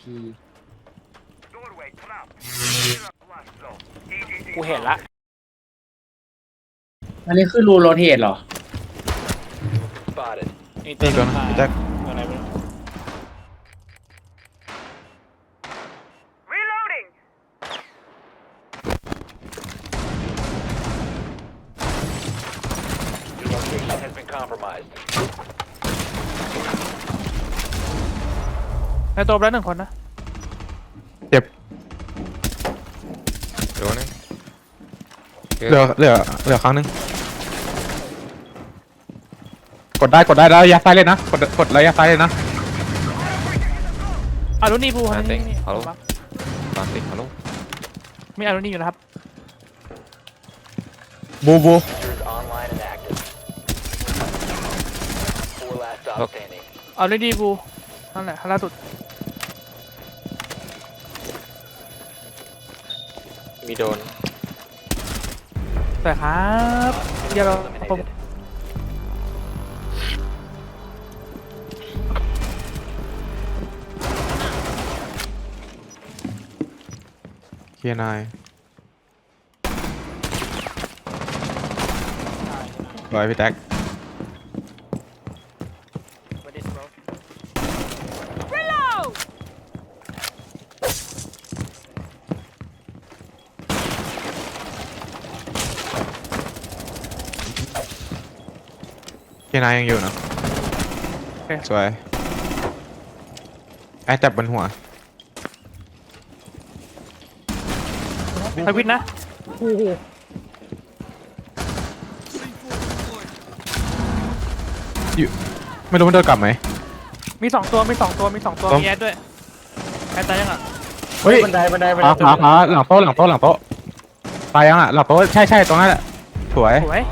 พีกูเห็นละ อันนี้คือรูโรเทตเหรอ Spotted. นี่นี่ตัวนะพี่แจ็คตัวอะไรไม่รู้ Your ในตัวแล้วหนึ่งคนนะเจ็บเดี๋ยวนึงเหลือเหลือเหลือครั้งหนึงกดได้กดได้แล้วระยะซ้ายเลยนะกดกดระยะซ้ายเลยนะอารุณีภูมานี่เต็งนี่ฮัลโหลตามติงฮัลโหลมีอารุณีอยู่นะครับบูบู Diffuser is online and active. Four last stop standing. อารุณีภูนั่นแหละล่าสุด มีโดนแต่ครับเดี๋ยวเราผม Eliminated. เคียร์นายสวยพี่แจ็ค เคียร์นายยังอยู่นะโอเคสวยแอดจับบนหัวทวิตนะอยู่ไม่รู้มันโดนกลับไหมมีสองตัว มีสองตัว มีสองตัวต้องมีแอดด้วยแอดตายยังอะเฮ้ยบันไดบันไดบันไดขาขาขาหลังโต๊ะหลังโต๊ะหลังโต๊ะตายยังอะหลังโต๊ะใช่ใช่ตรงนั้นแหละสวยสวย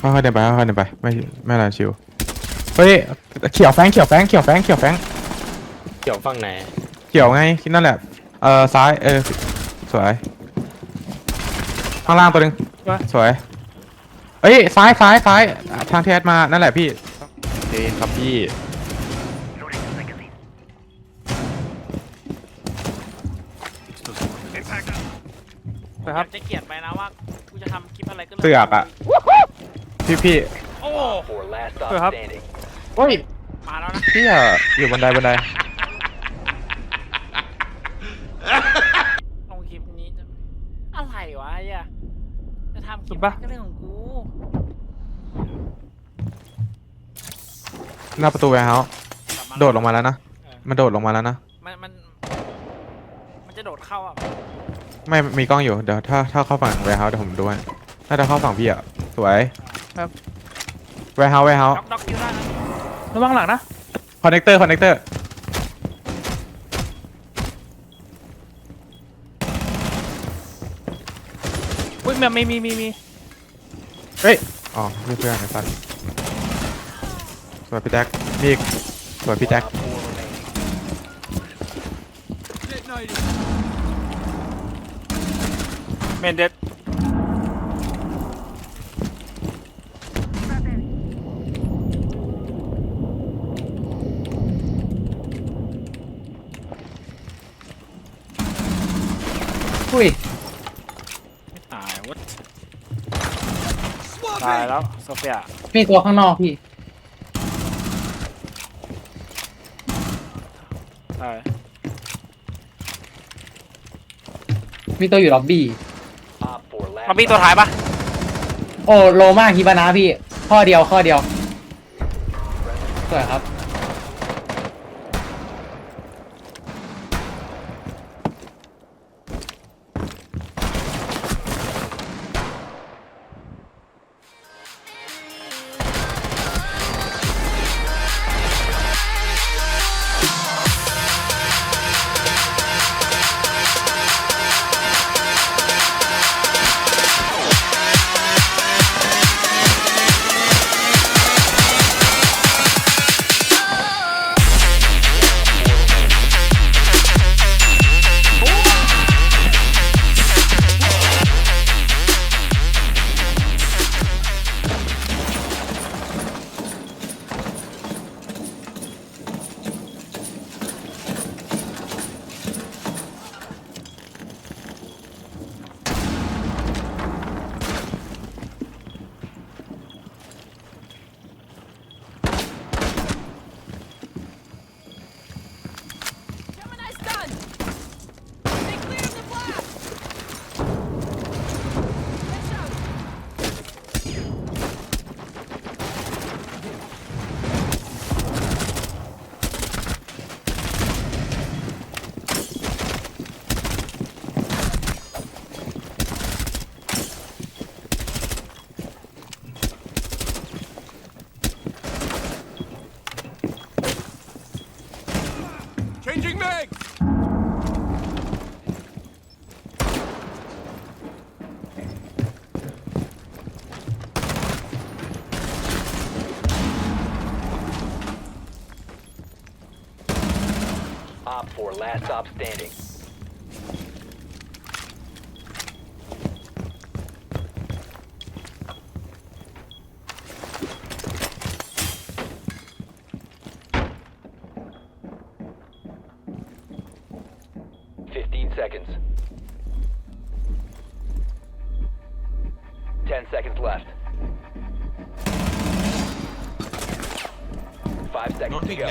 ค่อยๆเดินไปค่อยๆเดินไปไม่ไม่อะไรชิวเฮ้ยเขียวแฟงเขียวแฟงเขียวแฟงเขียวแฟงเกี่ยวฝั่งไหนเขียวไงคิดนั่นแหละเออซ้ายเออสวยข้างล่างตัวหนึงสวยเอ้ยซ้ายซ้ายซ้ายทางเทสมานั่นแหละพี่โอเคครับพี่สวยครับจะเกลียดไปนะว่ากูจะทำคลิปอะไรก็เสือกอะ พี่พี่โอ้ Four last stop Good, huh? standing. เฮ้ยมาแล้วนะพี่อะอยู่บันไดบันไดลงคลิปนี้จะอะไรวะไอ้เหี้ยจะทำคลิสุปดปะก็เรื่องของกูหน้าประตูแวร์เฮาส์กลับมาโดดลงมาแล้วนะมันโดดลงมาแล้วนะมันมัน มันจะโดดเข้าอะไม่มีกล้องอยู่เดี๋ยวถ้าถ้าเข้าฝั่ง warehouse เดี๋ยวผมดูให้ถ้าจะเข้าฝั่งพี่อะสวย ครับ warehouse warehouse ด็อกด็อกคิวได้นะระวังหลังนะ connector connector อุ้ยมีมีมีมีมีเฮ้ยอ๋อพี่เพื่อนไอ้สัตว์สวยพี่แจ็คมีอีกสวยพี่แจ็ค Op four remaining. เมนเด็ด อุ้ย ตายวะตายแล้ว โซเฟียมีตัวข้างนอกพี่ตายมีตัวอยู่ล็อบบี้ Op four last มันมีตัวท้ายปะโอ้โลมากฮิบานะพี่ ข้อเดียวข้อเดียวสวยครับ Changing mag! Op 4, last stop standing. Seconds left. Five seconds to go.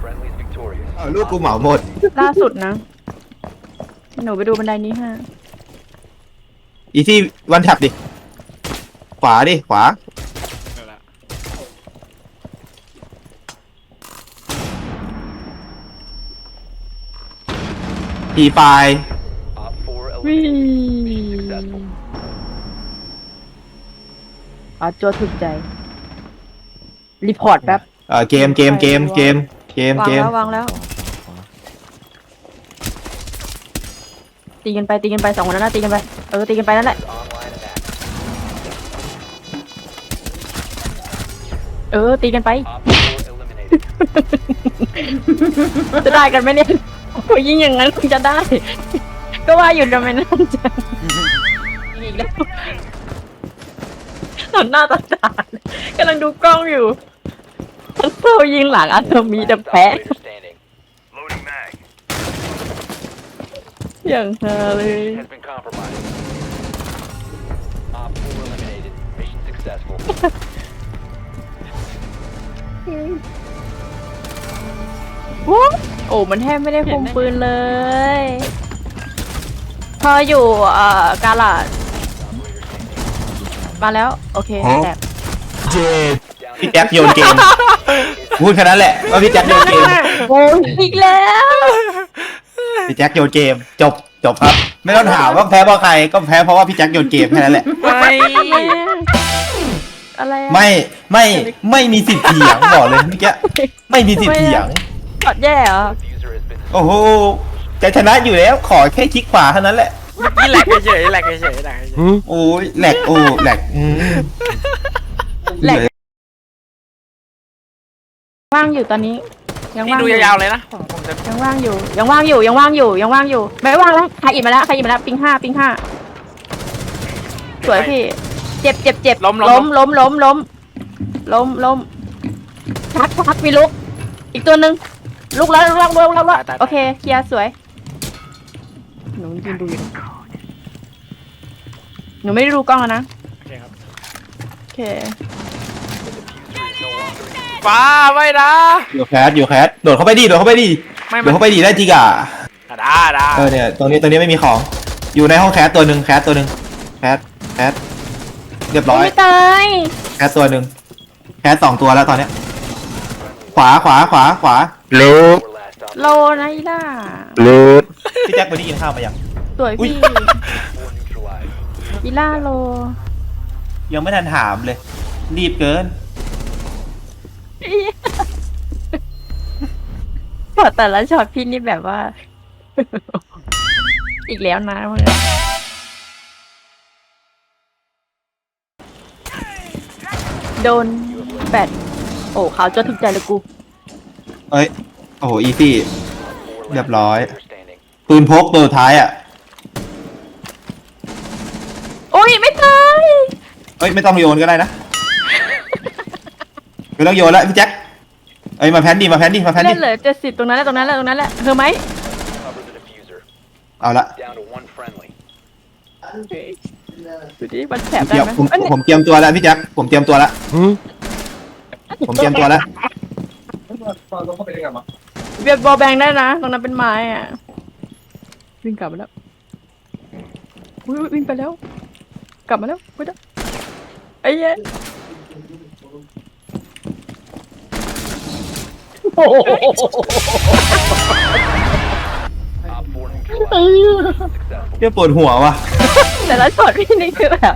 Friendly's victorious. เอาลูกกูเหมาหมด ล่าสุดนะ หนูไปดูบันไดนี้ฮะ อีที่วันแท็บดิ ขวาดิ ขวา เดี๋ยวละทีไฟ Op 4 วิ่ eliminated. Mission successful. อาจัวถูกใจ รีพอร์ตแป๊บเอ่อเกมเกมเกมเกมเกมวางเกมแล้ววางแล้วตีกันไปตีกันไปสองคนนั้นนะตีกันไปเออตีกันไปนั่นแหละ Online and active. เออตีกันไป Op 4 eliminated. จะได้กันไหมเนี่ยโอ้ยยิ่งอย่างนั้นคงจะได้ ก็ว่าอยู่ทำไมนั่นจังอีกแล้วตอนหน้าตาตากำลังดูกล้องอยู่ทันเซลยิงหลังอัตมีแต่แพ้ operator standing. อย่างเธอเลย Has been compromised. Op 4 eliminated. Mission successful. วู้โอ้มันแทบไม่ได้คุมปืนเลย พออยู่เอ่อกาลาดมาแล้ว โอเคแบบ Down พี่แจ็คโยนเกมพูดแค่นั้นแหละว่าพี่แจ็คโยนเกมโอ้ยอีกแล้วพี่แจ็คโยนเกม จบจบครับ ไม่ต้องถามว่าแพ้เพราะใครก็แพ้เพราะว่าพี่แจ็คโยนเกมแค่นั้นแหละ ไม่อะไรอะไม่ไม่ไม่มีสิทธิ์เถียงบอกเลยเมื่อกี้ไม่มีสิทธิ์เถียง กดแย่เหรอ diffuser has been โอ้โห จะชนะอยู่แล้วขอแค่คลิกขวาเท่านั้นแหละ นี่แหลกเฉยๆแหลกเฉยๆแหลกเฉยโอ้ยแหลกโอ้แหลกอืมแหลก ว่างอยู่ตอนนี้ ยังๆนี่ว่างดูอยู่ยาวๆเลยนะผมผมจะยังว่างอยู่ ยังว่างอยู่ ยังว่างอยู่ ยังว่างอยู่ ไม่ว่างแล้วใครอิดมาแล้วใครอิดมาแล้ว ปิงห้าปิงห้าสวยพี่ เจ็บเจ็บเจ็บล้มล้ล้มมล้มล้มล้มล้มล้มชักชักมีลุก อีกตัวหนึ่งลุกแล้วลุกแล้วลุกแล้วลุกแล้วโอเค เคลียร์สวยหนู ยืนดูอยู่หนูไม่ได้ดูกล้องแล้วนะ โอเคครับโอเค ฟ้าไม่นะอยู่แคสอยู่แคสโดดเข้าไปดิโดดเข้าไปดิไม่โดมัดนเข้าไปดิได้จริงอะได้ได้เออเนี่ยตรงนี้ตรงนี้ไม่มีของ อยู่ในห้องแคสตัวหนึ่งแคสตัวหนึ่งแคสแคสเรียบร้อยไม่ตายแคสตัวหนึ่งแคสสองตัวแล้วตอนเนี้ยขวาขวาขวาขวาลู ด Four last stop. โลนะอีล่าลูดพี่แจ็คไปได้ยินข้าวมายัง สวยอุ๊ย พี่ Four neutralized. อีล่าโล ยังไม่ทันถามเลย รีบเกิน พอแต่ละช็อตพี่นี่แบบว่า อีกแล้วนะมึงโดนแบดโอ้ขาวจนถึงใจเลยกู เอ้ย โอ้โห อีซี่ Four Yep, last lói. operator standing. ปืนพกตัวสุดท้ายอะโอ้ยไม่ตายเอ้ย ไม่ต้องโยนก็ได้นะ ไม่ต้องโยนแล้วพี่แจ็คเอ้ย มาแพนดิมาแพนดิมาแพนดิเล่นเหลือเจ็ดสิบตรงนั้นแหละตรงนั้นแหละตรงนั้นแหละเธอไหม Cover the diffuser. เอาละ Down to one friendly. ดูดิมันแสบเตได้รียมไหมผมอันนี้ผมเตรียมตัวแล้วพี่แจ็คผมเตรียมตัวแล้วผมเตรียมตัวแล้ว เบียดบอลแบงได้นะ ตรงนั้นเป็นไม้อะ วิ่งกลับมาแล้วอุ้ยอุ๊ยวิ่งไปแล้ว กลับมาแล้วไปแล้วไอ้เหี้ยโอ้โห Op 4 neutralized. Successful. เรียปวดหัวว่ะแต่ละช็อตพี่นี่คือแบบ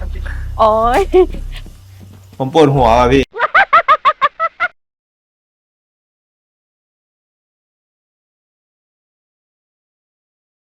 โอ้ย ผมปวดหัวว่ะพี่